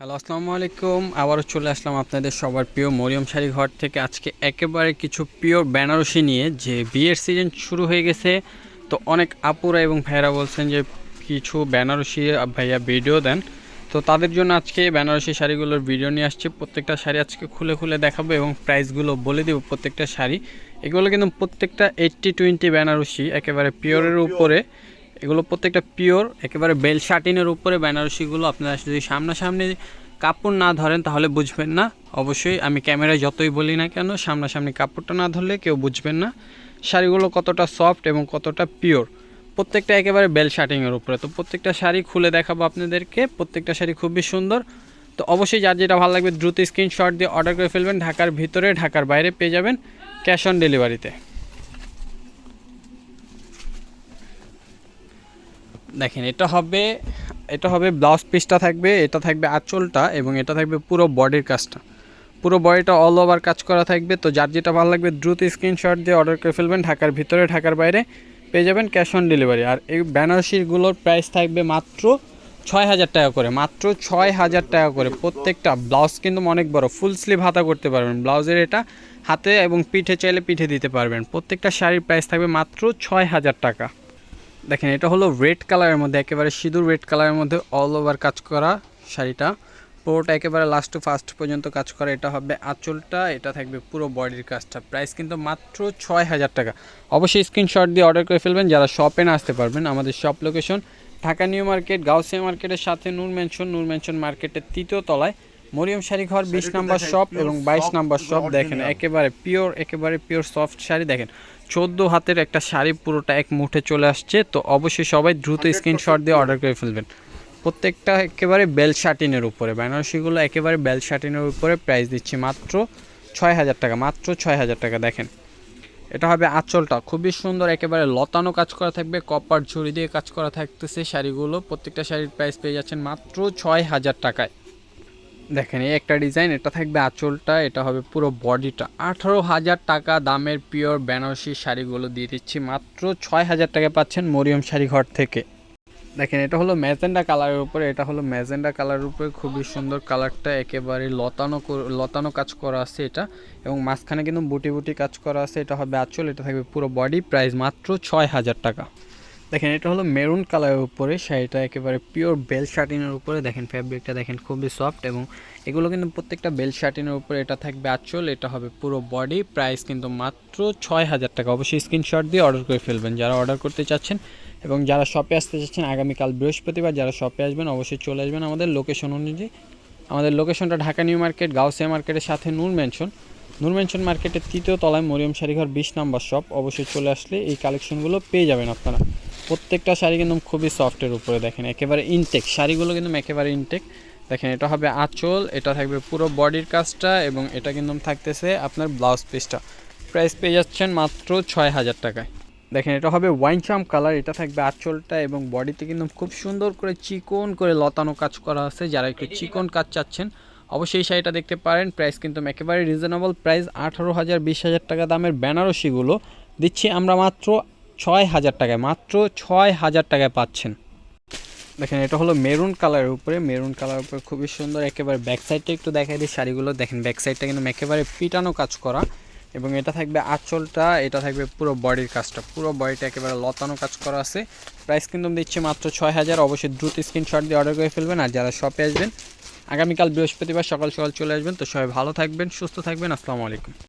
Hello, আসসালামু আলাইকুম। আবারও চলে আসলাম আপনাদের সবার প্রিয় মরিয়ম শাড়ি ঘর থেকে। আজকে একেবারে কিছু পিওর বেনারসি নিয়ে যে বিয়ের সিজন শুরু হয়ে গেছে, তো অনেক আপুরা এবং ভাইয়েরা বলছেন যে কিছু বেনারসি ভাইয়া ভিডিও দেন। তো তাদের জন্য আজকে বেনারসি শাড়িগুলোর ভিডিও নিয়ে আসছে। প্রত্যেকটা শাড়ি আজকে খুলে খুলে দেখাবো এবং প্রাইসগুলো বলে দেবো প্রত্যেকটা শাড়ি। এগুলো কিন্তু প্রত্যেকটা এইট্টি টোয়েন্টি বেনারসি, একেবারে পিওরের উপরে। এগুলো প্রত্যেকটা পিওর একেবারে বেল শার্টিনের উপরে বেনারসিগুলো আপনারা যদি সামনাসামনি কাপড় না ধরেন তাহলে বুঝবেন না। অবশ্যই আমি ক্যামেরায় যতই বলি না কেন, সামনাসামনি কাপড়টা না ধরলে কেউ বুঝবেন না। শাড়িগুলো কতটা সফট এবং কতটা পিওর প্রত্যেকটা একেবারে বেল শার্টিংয়ের উপরে। তো প্রত্যেকটা শাড়ি খুলে দেখাবো আপনাদেরকে। প্রত্যেকটা শাড়ি খুবই সুন্দর। তো অবশ্যই যার যেটা ভালো লাগবে দ্রুত স্ক্রিনশট দিয়ে অর্ডার করে ফেলবেন। ঢাকার ভিতরে, ঢাকার বাইরে পেয়ে যাবেন ক্যাশ অন ডেলিভারিতে দেখেন, এটা হবে এটা হবে ব্লাউজ পিসটা থাকবে, এটা থাকবে আঁচলটা এবং এটা থাকবে পুরো বডির কাজটা। পুরো বডিটা অল ওভার কাজ করা থাকবে, তো যার যেটা ভালো লাগবে দ্রুত স্ক্রিনশট দিয়ে অর্ডার করে ফেলবেন, ঢাকার ভিতরে, ঢাকার বাইরে পেয়ে যাবেন ক্যাশ অন ডেলিভারি আর এই বেনারসিগুলোর প্রাইস থাকবে মাত্র ছয় হাজার টাকা করে, মাত্র ছয় হাজার টাকা করে। প্রত্যেকটা ব্লাউজ কিন্তু অনেক বড় ফুল স্লিভ হাতা করতে পারবেন। ব্লাউজের এটা হাতে এবং পিঠে চাইলে পিঠে দিতে পারবেন। প্রত্যেকটা শাড়ির প্রাইস থাকবে মাত্র ছয় হাজার টাকা। দেখেন, এটা হলো রেড কালারের মধ্যে, একেবারে সিঁদুর রেড কালারের মধ্যে অল ওভার কাজ করা শাড়িটা। পুরোটা একেবারে লাস্ট টু ফার্স্ট পর্যন্ত কাজ করা, এটা হবে আঁচলটা, এটা থাকবে পুরো বডির কাজটা। প্রাইস কিন্তু মাত্র ছয় হাজার টাকা। অবশ্যই স্ক্রিনশট দিয়ে অর্ডার করে ফেলবেন, যারা শপে না আসতে পারবেন, আমাদের shop location Dhaka new market Gausia মার্কেটের সাথে নূর মেনশন নূর মেনশন মার্কেটের তৃতীয় তলায়। মরিয়ম শাড়ি ঘর বিশ নাম্বার শপ এবং বাইশ নাম্বার শপ দেখেন একেবারে পিওর একেবারে পিওর সফট শাড়ি দেখেন। চোদ্দ হাতের একটা শাড়ি পুরোটা এক মুঠে চলে আসছে তো অবশ্যই সবাই দ্রুত স্ক্রিনশট দিয়ে অর্ডার করে ফেলবেন। প্রত্যেকটা একেবারে বেল শার্টিনের উপরে বেনারসিগুলো একেবারে বেল শার্টিনের উপরে প্রাইস দিচ্ছি মাত্র ছয় হাজার টাকা মাত্র ছয় হাজার টাকা দেখেন। এটা হবে আঁচলটা খুবই সুন্দর একেবারে লতানো কাজ করা থাকবে কপার ঝুড়ি দিয়ে কাজ করা থাকতেছে শাড়িগুলো প্রত্যেকটা শাড়ির প্রাইস পেয়ে যাচ্ছেন মাত্র ছয় হাজার টাকায়। দেখেন, এই একটা ডিজাইন, এটা থাকবে আঁচলটা, এটা হবে পুরো বডিটা। আঠারো হাজার টাকা দামের পিওর বেনারসি শাড়িগুলো দিয়ে দিচ্ছি। মাত্র ছয় হাজার টাকা পাচ্ছেন মরিয়ম শাড়ি ঘর থেকে। দেখেন, এটা হলো ম্যাজেন্ডা কালারের উপরে, এটা হলো ম্যাজেন্ডা কালারের উপরে। খুবই সুন্দর কালারটা, একেবারে লতানো লতানো কাজ করা আছে এটা। এবং মাঝখানে কিন্তু বুটি বুটি কাজ করা আছে, এটা হবে আঁচল, এটা থাকবে পুরো বডি প্রাইস মাত্র ছয় হাজার টাকা। দেখেন, এটা হলো মেরুন কালারের উপরে, শাড়িটা একেবারে পিওর বেল শার্টিনের উপরে। দেখেন ফ্যাব্রিকটা দেখেন, খুবই সফট এবং এগুলো কিন্তু প্রত্যেকটা বেল শার্টিনের উপরে, এটা থাকবে আঁচল, এটা হবে পুরো বডি প্রাইস কিন্তু মাত্র ছয় হাজার টাকা। অবশ্যই স্ক্রিনশট দিয়ে অর্ডার করে ফেলবেন। যারা অর্ডার করতে চাচ্ছেন এবং যারা শপে আসতে চাচ্ছেন, আগামীকাল বৃহস্পতিবার যারা শপে আসবেন, অবশ্যই চলে আসবেন আমাদের লোকেশন অনুযায়ী। আমাদের লোকেশনটা ঢাকা নিউ মার্কেট, গাউসিয়া মার্কেটের সাথে নূর মেনশন নূর মেনশন মার্কেটের তৃতীয় তলায় মরিয়ম শাড়িঘর বিশ নাম্বার শপ অবশ্যই চলে আসলে এই কালেকশনগুলো পেয়ে যাবেন আপনারা। প্রত্যেকটা শাড়ি কিন্তু খুবই সফটের উপরে দেখেন, একেবারে ইনটেক শাড়িগুলো কিন্তু একেবারে ইনটেক দেখেন, এটা হবে আঁচল, এটা থাকবে পুরো বডির কাজটা এবং এটা কিন্তু থাকতেছে আপনার ব্লাউজ পিসটা প্রাইস পেয়ে যাচ্ছেন মাত্র ছয় হাজার টাকায়। দেখেন, এটা হবে ওয়াইন চাম কালার এটা থাকবে আঁচলটা এবং বডিতে কিন্তু খুব সুন্দর করে চিকন করে লতানো কাজ করা আছে। যারা একটু চিকন কাজ চাচ্ছেন, অবশ্যই শাড়িটা দেখতে পারেন। প্রাইস কিন্তু একেবারে রিজনেবল প্রাইস আঠারো হাজার, বিশ হাজার টাকা দামের বেনারসিগুলো। দিচ্ছি আমরা মাত্র ছয় হাজার টাকায়, মাত্র ছয় হাজার টাকায় পাচ্ছেন। দেখেন, এটা হলো মেরুন কালারের উপরে। মেরুন কালারের উপরে খুবই সুন্দর, একেবারে ব্যাক সাইডটা একটু দেখাই দিই শাড়িগুলো। দেখেন ব্যাক সাইডটা কিন্তু একেবারে পিটানো কাজ করা এবং এটা থাকবে আঁচলটা, এটা থাকবে পুরো বডির কাজটা। পুরো বডিটা একেবারে লতানো কাজ করা আছে। প্রাইস কিন্তু দিচ্ছে মাত্র ছয় হাজার। অবশ্যই দ্রুত স্ক্রিনশট দিয়ে অর্ডার করে ফেলবেন আর যারা শপে আসবেন, আগামীকাল বৃহস্পতিবার সকাল সকাল চলে আসবেন। তো সবাই ভালো থাকবেন, সুস্থ থাকবেন। আসসালামু আলাইকুম।